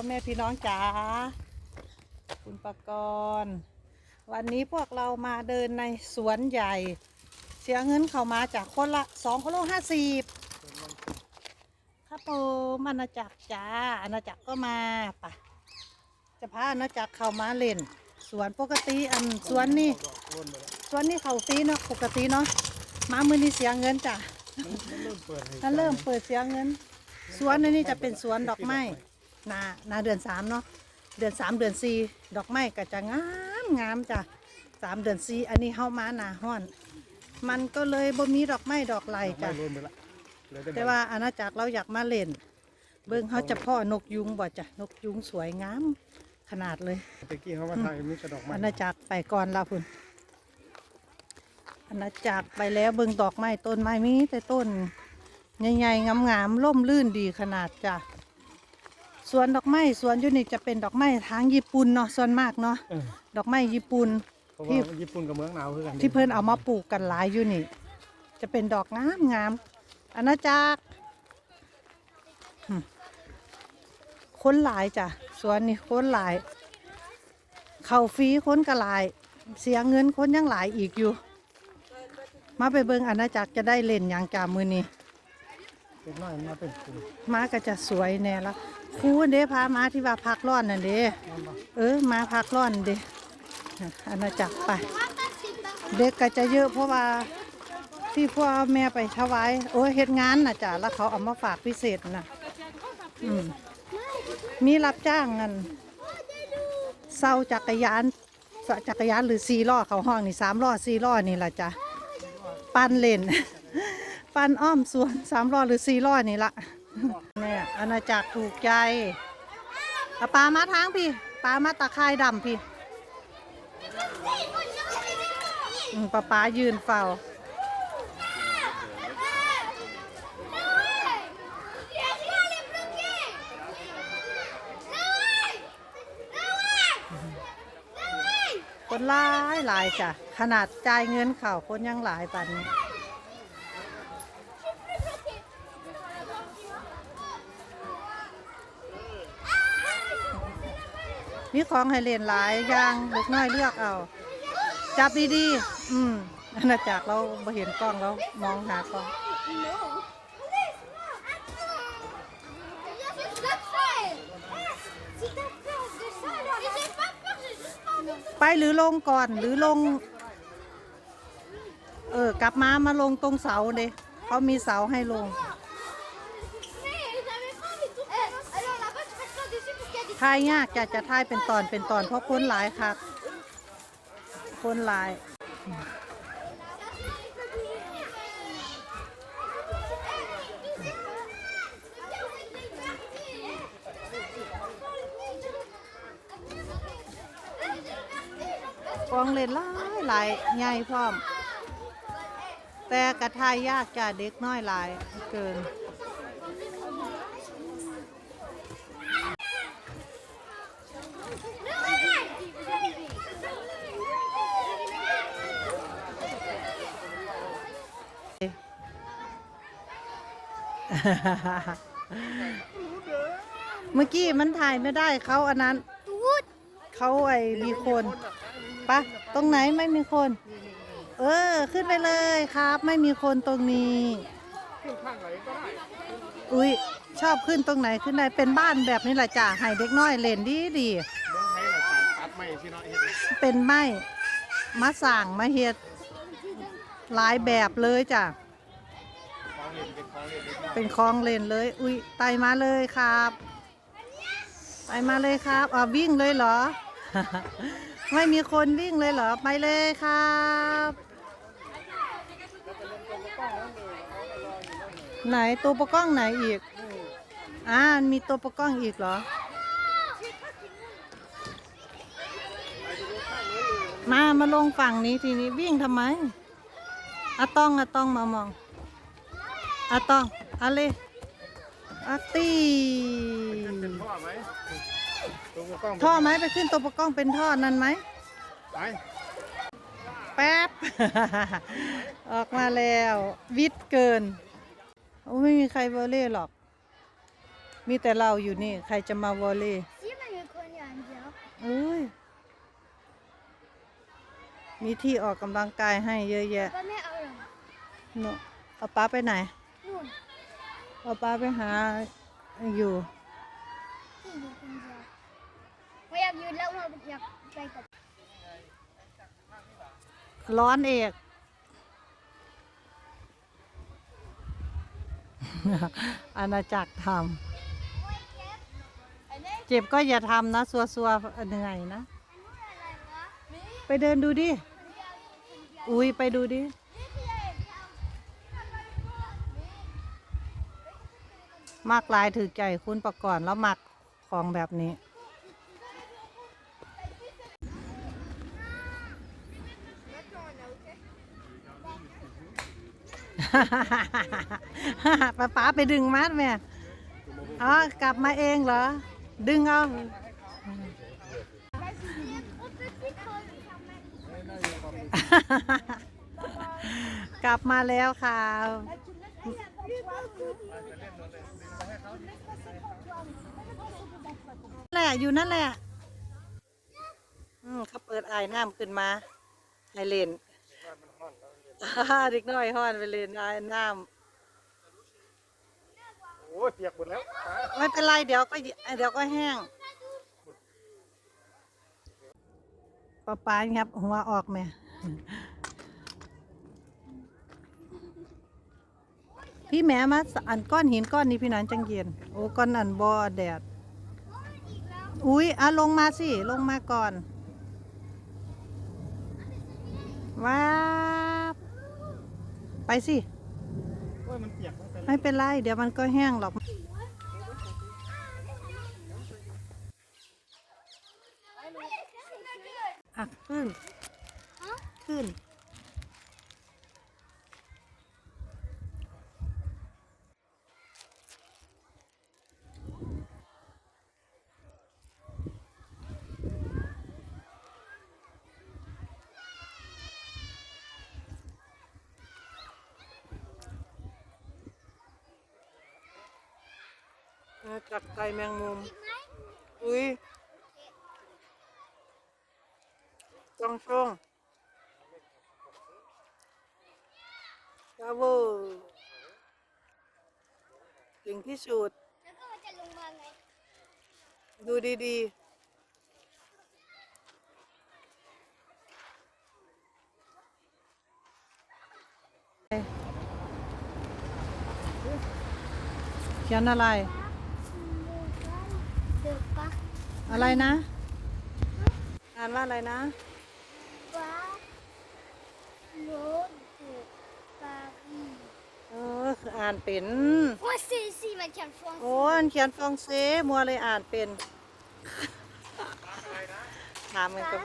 อแม่พี่น้องจ๋าคุณประกรณ์วันนี้พวกเรามาเดินในสวนใหญ่ เสียเงินเข้ามาจากคนละสองกิโลห้าสิบครับผมอาณาจักรจ้าอาณาจักรก็มาปะจะพาอาณาจักรเข้ามาเล่น สวนปกติอันสวนนี่สวนนี่เขาฟรีเนาะปกติเนาะมามือนี่เสียเงินจ้ะเริ่มเปิดให้ถ้าเริ่มเปิดเสียเงิน สวนอันนี้จะเป็นสวนดอกไม้ นานาเดือนสามเนาะเดือนสามเดือนสี่ดอกไม้ก็จะงามงามจ้ะสามเดือนสี่อันนี้เข้ามาหนาห้อน มันก็เลยบ่มีดอกไม้ดอกไหลไม่จ้ะรวมไปละเหลือแต่ว่าอาณาจักรเราอยากมาเล่น เบิ่งเขาจะพ่อนกยุงบ่จ้ะนกยุงสวยงามขนาดเลยตะกี้เขามาถ่ายมีกระดอกไม้อาณาจักรไปก่อนเราพุ่นอาณาจักรไปแล้วเบิ่งดอกไม้ต้นไม้มีแต่ต้นใหญ่ๆงามๆร่มรื่นดีขนาดจ้ะ สวนดอกไม้สวนอยูนิคจะเป็นดอกไม้ทางญี่ปุ่นเนาะส่วนมากเนาะเออดอกไม้ญี่ปุ่น เพราะว่าญี่ปุ่นกับเมืองหนาวคือกันที่เพิ่นเอามาปลูกกันหลายอยู่นี่ จะเป็นดอกงามงามๆอาณาจักรหึคนหลายจ้ะสวนนี่คนหลาย เข้าฟรีคนก็หลาย เสียเงินคนยังหลายอีกอยู่ มาไปเบิ่งอาณาจักรจะได้เล่นอย่างจามือนี้ เล็กน้อยมาเป็นกลุ่มมาก็จะสวยแน่ละครูเด้พามาที่ว่าพักร้อนนั่นเด้เออมาพักร้อนเด้น่ะอาณาจักรไป เด็กก็จะเยอะเพราะว่าที่พ่อแม่ไปถวายโอ้ยเฮ็ดงานน่ะจ้ะแล้วเขาเอามาฝากพิเศษน่ะอืมมีรับจ้างเงินเศร้าจักรยานจักรยานหรือสี่ล้อเขาห้องนี่สามล้อสี่ล้อนี่ละจ้ะปั้นเล่น ปั้นอ้อมสวนสามล้อหรือสี่ล้อนี่ละเนี่ยอาณาจักรถูกใจเอาปลามาทางพี่ปลามาตะไคร่ดำพี่ป้าป้ายืนเฝ้าคนหลายหลายจ้ะ ขนาดจ่ายเงินเข่าคนยังหลายปันนี้ มีของให้เล่นหลายอย่างเล็กน้อยเลือกเอา จับดีๆ อืมอาณาจักรเราบ่เห็นกล้องเรามองหากล้อง ไปหรือลงก่อนหรือลง เออกลับมามาลงตรงเสาเด้เขามีเสาให้ลง ทายยากจะจะทายเป็นตอนเป็นตอนเพราะคนหลายครับคนหลายกองเล่นหลายหลายใหญ่พร้อม แต่กระทายยากจ้ะเด็กน้อยหลายเกิน เมื่อกี้มันถ่ายไม่ได้เขาอันนั้นเขาไอ้มีคนปะตรงไหนไม่มีคน เออ ขึ้นไปเลยครับ ไม่มีคนตรงนี้ ขึ้นข้างไหนก็ได้อุ้ยชอบขึ้นตรงไหนขึ้นได้เป็นบ้านแบบนี้แหละจ้ะให้เด็กน้อยเล่นดีดีเมืองไทยหลักการตัดไม้ที่น้อยเฮ็ดๆเป็นไม้มาสั่งมาเฮ็ดหลายแบบเลยจ้ะ เป็นคลองเลนเลย อุ้ยไตมาเลยครับไตมาเลยครับอ่าวิ่งเลยเหรอ ไม่มีคนวิ่งเลยเหรอ ไปเลยครับไหนตัวประก้องไหนอีก อ่ามีตัวประก้องอีกเหรอ มา มาลงฝั่งนี้ทีนี้วิ่งทำไมอะต้องอะต้องมามอง อะตองอะเลอาตีท่อไหมตัวท่อไหมไปขึ้นตัวประกองเป็นท่อนั่นไหมไปแป๊บ ออกมาแล้ว วิทเกินไม่มีใครวอลเล่หรอก มีแต่เราอยู่นี่ ใครจะมาวอลเล่เอ้ยมีที่ออกกำลังกายให้เยอะแยะเออเอาป้าไปไหน นู่นเอาป้าไปหาอยู่ที่อยู่คนเดียวไม่อยากยืนแล้วเราอยากไปกับร้อนเอกอาณาจักรทำเจ็บก็อย่าทำนะซัวซัวๆเหนื่อยนะ ไปเดินดูดิ อุ้ยไปดูดิ มากลายถือใจคุณประก่อนแล้วมักของแบบนี้ ป้าป๋าไปดึงมัดแม่อ๋อกลับมาเองเหรอ ดึงเอากลับมาแล้วค่ะ แหละอยู่นั่นแหละอืมเขาเปิดไอ้ายน้ำขึ้นมาให้เล่นเด็กน้อยห้อนไปเล่นไอ้ายน้โอ้ยเปียกหมดแล้วตาำไม่เป็นไรเดี๋ยวก็เดี๋ยวก็แห้งป้าป้าครับหัวออกแม่ พี่แม่มาอันก้อนหินก้อนนี้พี่นันจังเย็นโอ้ก้อนอันบอแดด อุ้ยอะลงมาสิ ลงมาก่อนว้าไปสิไม่เป็นไร เดี๋ยวมันก็แห้งหรอกอะขึ้น มา จับไก่แมงมุม อุ้ยจองช่วงบราโวเก่งที่สุด แล้วก็มันจะลงมาไง ดูดีๆ เขียนอะไร เดือปะ อะไรนะอ่านว่าอะไรนะปะโลเดือปะอีเออคืออ่านเป็นว่าซีซีมันแข็งฟองโอ้อันเขียนฟรองเซมัวเลยอ่านเป็นถามมันก็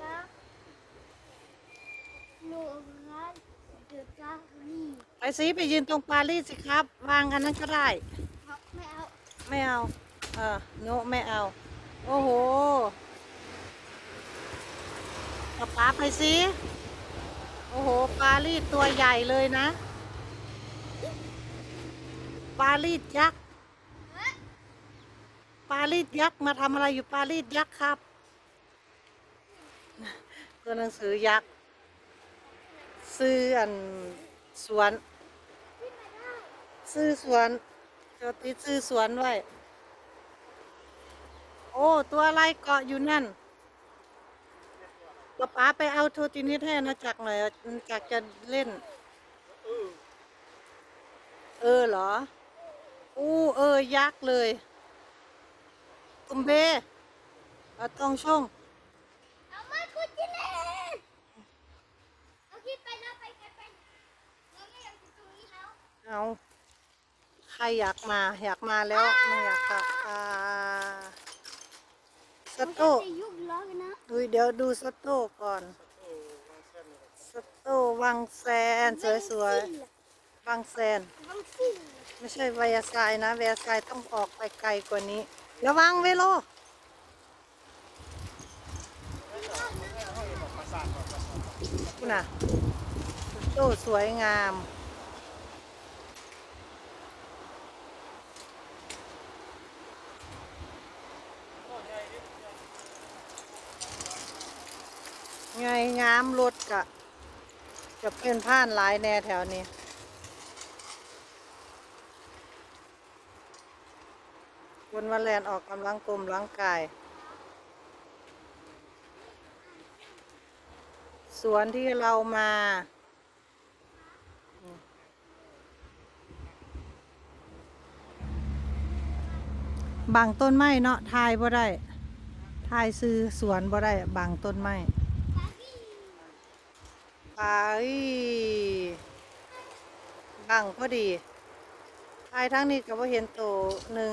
ปะโลรันเดือปะอีไปสิไปยืนตรงปารีสสิครับ วางอันนั้นก็ได้ครับไม่เอา ไม่เอาเออโนไม่เอา โอ้โหกับป้าไปสิโอ้โห ปลารีสตัวใหญ่เลยนะ ปลารีสยักษ์ ปลารีสยักษ์มาทำอะไรอยู่ปลารีสยักษ์ครับ ตัวหนังสือยักษ์ซื้ออันสวน ซื้อสวนจะติดซื้อสวนไว้ โอ้ ตัวอะไรเกาะอยู่นั่นป๊าป๊าไปเอาโทรตินิสให้นะจักรหน่อยจักรจะเล่น เออเหรอ อู้เออ ยักษ์เลยกุมเบเอาตรงช่องเอามาคุณจิเล่เอาคิดไปแล้วไปกันไปเราไม่อยากอยู่ตรงนี้แล้ว เอา ใครอยากมา อยากมาแล้วไม่อยากค่ะอ่า สโต้จะยุบล้อกันนะดูเดี๋ยวดูสโต้ก่อน สโต้วังแซนสวยๆวังแซนวังซิ่งไม่ใช่ไวอาไซน์นะไวอาไซน์ต้องออกไปไกลกว่านี้ ระวังเวโลคุณน่ะโต้สวยงาม ไงงามรถกะจะเป็นผ่านหลายแน่แถวนี้วนวันแลนออกกำลังกลมร่างกาย สวนที่เรามา บางต้นไม้เนาะทายบ่ได้ทายซื้อสวนบ่ได้บางต้นไม้ บังพอดีทายทั้งนี้ก็บ่เห็นโตหนึ่ง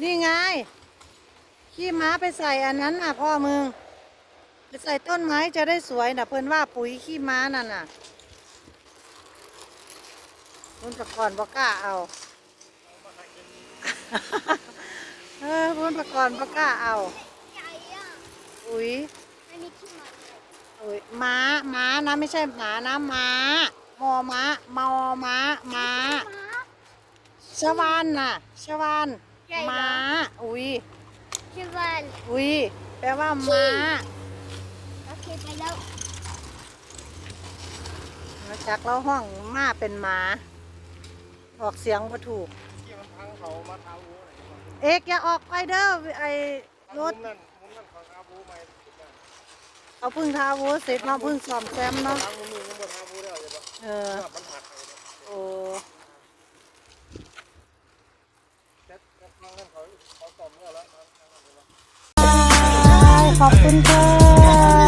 นี่ไง ขี้ม้าไปใส่อันนั้นน่ะพ่อมึง ไปใส่ต้นไม้จะได้สวยนะเพิ่นว่าปุ๋ยขี้ม้านั่นน่ะพุ่นประกอนบ่กล้าเอาเออพุ่นประกอนบ่กล้าเอา ปุ๋ยอันนี้ขี้หมาปุ๋ยม้าม้านะไม่ใช่หมานะม้ามอม้ามอม้าม้าหมาชวานน่ะชวานใหญ่เหรอ ม้าอุ้ยชิวันอุ้ยแปลว่าม้าโอเคไปแล้วมาจากเราห้องมาเป็นหมาออกเสียงบ่ถูก ที่มันพังเขามาทาวูไหนเอกอย่าออกไปเด้อไอ้รมุถมนั่น มุมนั่นของทาวูไหมเขาเพึ่งทาวูเสร็จเนาพึ่งซ่อมแซมเนาะทางมุมนี้ยังบนทาวูได้เลยปะเออมันหักเลยโอ้แค่แค่ทางนั้นเขาเขาตอมเนี่ยแล้วขอบคุณค่ะ